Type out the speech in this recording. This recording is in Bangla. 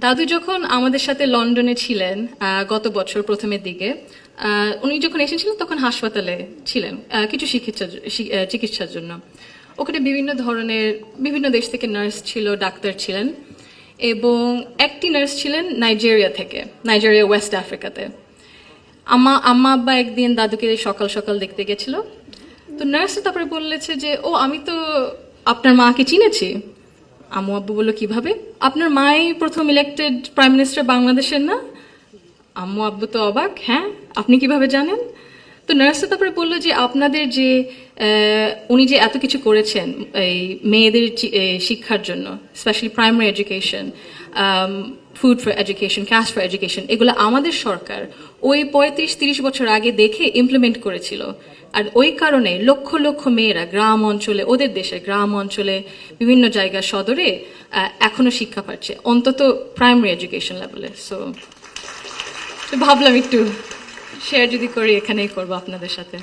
দাদু যখন আমাদের সাথে লন্ডনে ছিলেন গত বছর প্রথমের দিকে উনি যখন এসেছিলেন তখন হাসপাতালে ছিলেন কিছু চিকিৎসা চিকিৎসার জন্য। ওখানে বিভিন্ন ধরনের, বিভিন্ন দেশ থেকে নার্স ছিল, ডাক্তার ছিলেন এবং একটি নার্স ছিলেন নাইজেরিয়া থেকে, নাইজেরিয়া ওয়েস্ট আফ্রিকাতে। আমা, আম্মা আব্বা একদিন দাদুকে সকাল সকাল দেখতে গেছিল। তো নার্স তারপরে বললেছে যে, ও, আমি তো আপনার মাকে চিনেছি। আম্মু আব্বু বলল, কীভাবে? আপনার মাই প্রথম ইলেক্টেড প্রাইম মিনিস্টার বাংলাদেশের না? আম্মু আব্বু তো অবাক হ্যাঁ আপনি কীভাবে জানেন? তো নার্স তারপরে বলল যে, আপনাদের যে উনি যে এত কিছু করেছেন, এই মেয়েদের শিক্ষার জন্য specially primary education food for education cash for education এগুলো আমাদের সরকার ওই পঁয়ত্রিশ তিরিশ বছর আগে দেখে ইমপ্লিমেন্ট করেছিল। আর ওই কারণে লক্ষ লক্ষ মেয়েরা গ্রাম অঞ্চলে, ওদের দেশে গ্রাম অঞ্চলে, বিভিন্ন জায়গা সদরে এখনও এখনও শিক্ষা পাচ্ছে, অন্তত প্রাইমারি এডুকেশন লেভেলে সো ভাবলাম একটু শেয়ার যদি করি, এখানেই করব আপনাদের সাথে।